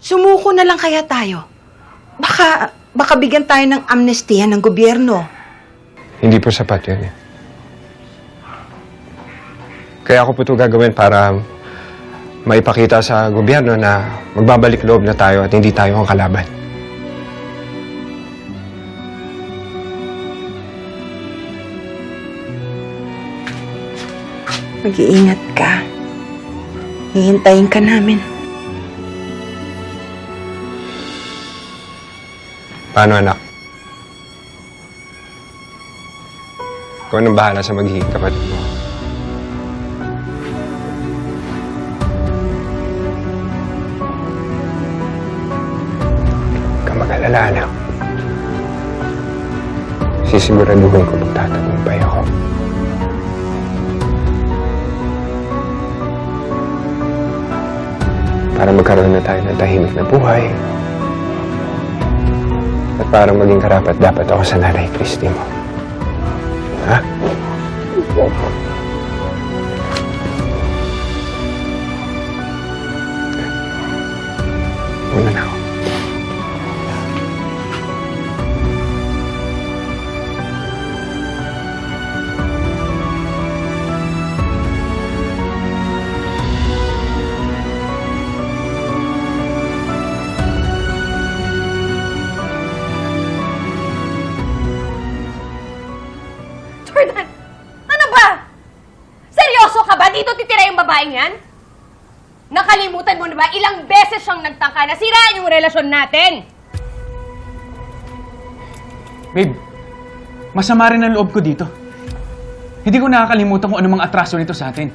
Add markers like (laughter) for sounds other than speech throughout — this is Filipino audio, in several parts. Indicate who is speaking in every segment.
Speaker 1: Sumuko na lang kaya tayo. Baka, baka bigyan tayo ng amnestiya ng gobyerno.
Speaker 2: Hindi po sapat yun eh. Kaya ako po ito gagawin para maipakita sa gobyerno na magbabalik loob na tayo at hindi tayo ang kalaban.
Speaker 1: Mag-iingat ka. Hihintayin ka namin.
Speaker 2: Paano anak? Ikaw nang bahala sa magiging kapatid mo. Huwag ka mag-alala, anak. Sisiguraduhin ko magtatagumpay ako. Para magkaroon na tayo ng tahimik na buhay. At parang maging karapat dapat ako sa nanay Christy mo. Ha? Una na ako.
Speaker 3: Jordan! Ano ba? Seryoso ka ba? Dito titira yung babaeng yan? Nakalimutan mo na ba ilang beses siyang nagtangka na siraan yung relasyon natin?
Speaker 4: Babe, masama rin ang loob ko dito. Hindi ko nakakalimutan kung anumang atraso nito sa atin.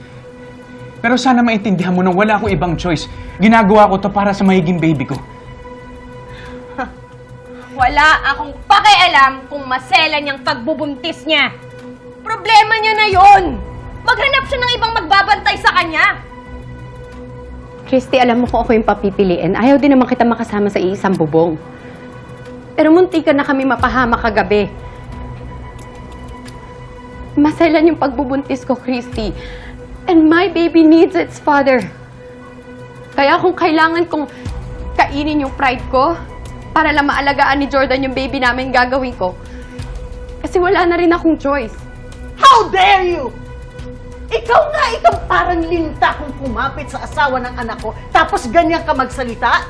Speaker 4: Pero sana maintindihan mo nang wala akong ibang choice. Ginagawa ko to para sa mahiging baby ko. (laughs)
Speaker 3: Wala akong pakialam kung maselan niyang pagbubuntis niya. Problema niya na yon. Maghanap siya ng ibang magbabantay sa kanya.
Speaker 5: Christy, alam mo kung ako yung papipiliin. Ayaw din naman kita makasama sa iisang bubong. Pero munti ka na kami mapahama kagabi. Maselan yung pagbubuntis ko, Christy. And my baby needs its father. Kaya kung kailangan kong kainin yung pride ko, para lang maalagaan ni Jordan yung baby namin, gagawin ko. Kasi wala na rin akong choice.
Speaker 6: How dare you! Ikaw nga itong parang linta kung kumapit sa asawa ng anak ko, tapos ganyan ka magsalita?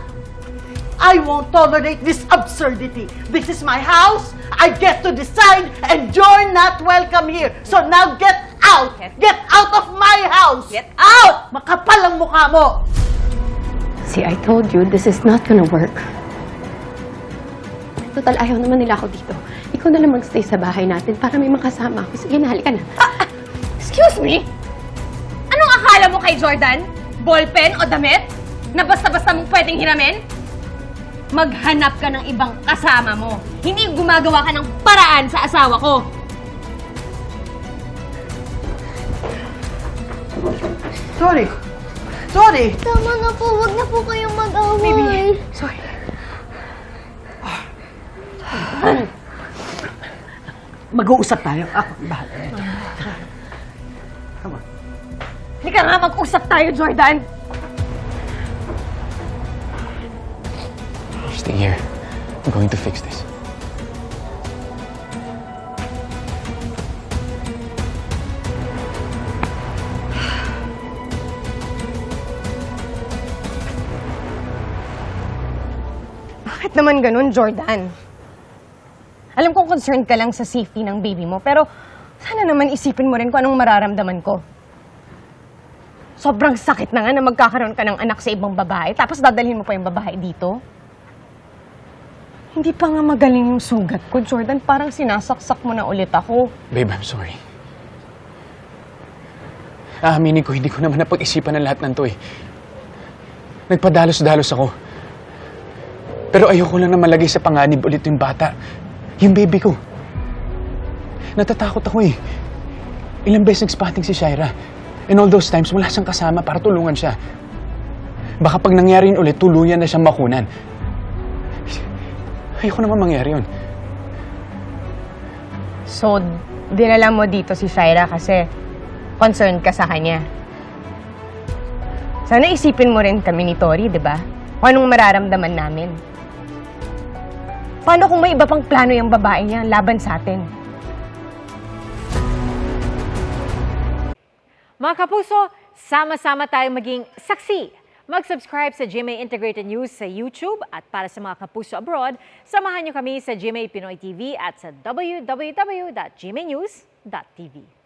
Speaker 6: I won't tolerate this absurdity. This is my house. I get to decide, and you're not welcome here. So now get out! Get out of my house!
Speaker 3: Get out!
Speaker 6: Makapal ang mukha mo!
Speaker 5: See, I told you, this is not gonna work. Total, ayaw naman nila ako dito. Ikaw na lang magstay sa bahay natin para may makasama ako. Sige na, halika na.
Speaker 3: Excuse me? Anong akala mo kay Jordan? Ballpen o damit? Na basta-basta mong pwedeng hiramin? Maghanap ka ng ibang kasama mo. Hindi gumagawa ka ng paraan sa asawa ko.
Speaker 6: Sorry. Sorry.
Speaker 7: Tama na po, wag na po kayong mag-away.
Speaker 6: Sorry. Mag-uusap tayo. Ako, bahala.
Speaker 3: Halika nga, mag-usap tayo, Jordan.
Speaker 4: Stay here. I'm going to fix this.
Speaker 3: Bakit naman ganun, Jordan? Alam kong concerned ka lang sa safety ng baby mo, pero sana naman isipin mo rin kung anong mararamdaman ko. Sobrang sakit na nga na magkakaroon ka ng anak sa ibang babae, tapos dadalhin mo pa yung babae dito. Hindi pa nga magaling yung sugat ko, Jordan. Parang sinasaksak mo na ulit ako.
Speaker 4: Babe, I'm sorry. Aaminin ko, hindi ko naman napag-isipan ang lahat ng to eh. Nagpadalos-dalos ako. Pero ayoko lang na malagay sa panganib ulit yung bata. Yung baby ko. Natatakot ako eh. Ilang beses nagspotting si Shaira. And all those times, wala siyang kasama para tulungan siya. Baka pag nangyari yun ulit, tuluyan na siyang makunan. Ayoko naman mangyari yun.
Speaker 3: So, dinala mo dito si Shaira kasi concerned ka sa kanya. Sana isipin mo rin kami ni Tori, di ba? kung anong mararamdaman namin. Paano kung may iba pang plano yung babae niya laban sa atin?
Speaker 8: Mga kapuso, sama-sama tayong maging saksi. Mag-subscribe sa GMA Integrated News sa YouTube at para sa mga kapuso abroad, samahan niyo kami sa GMA Pinoy TV at sa www.gmanews.tv.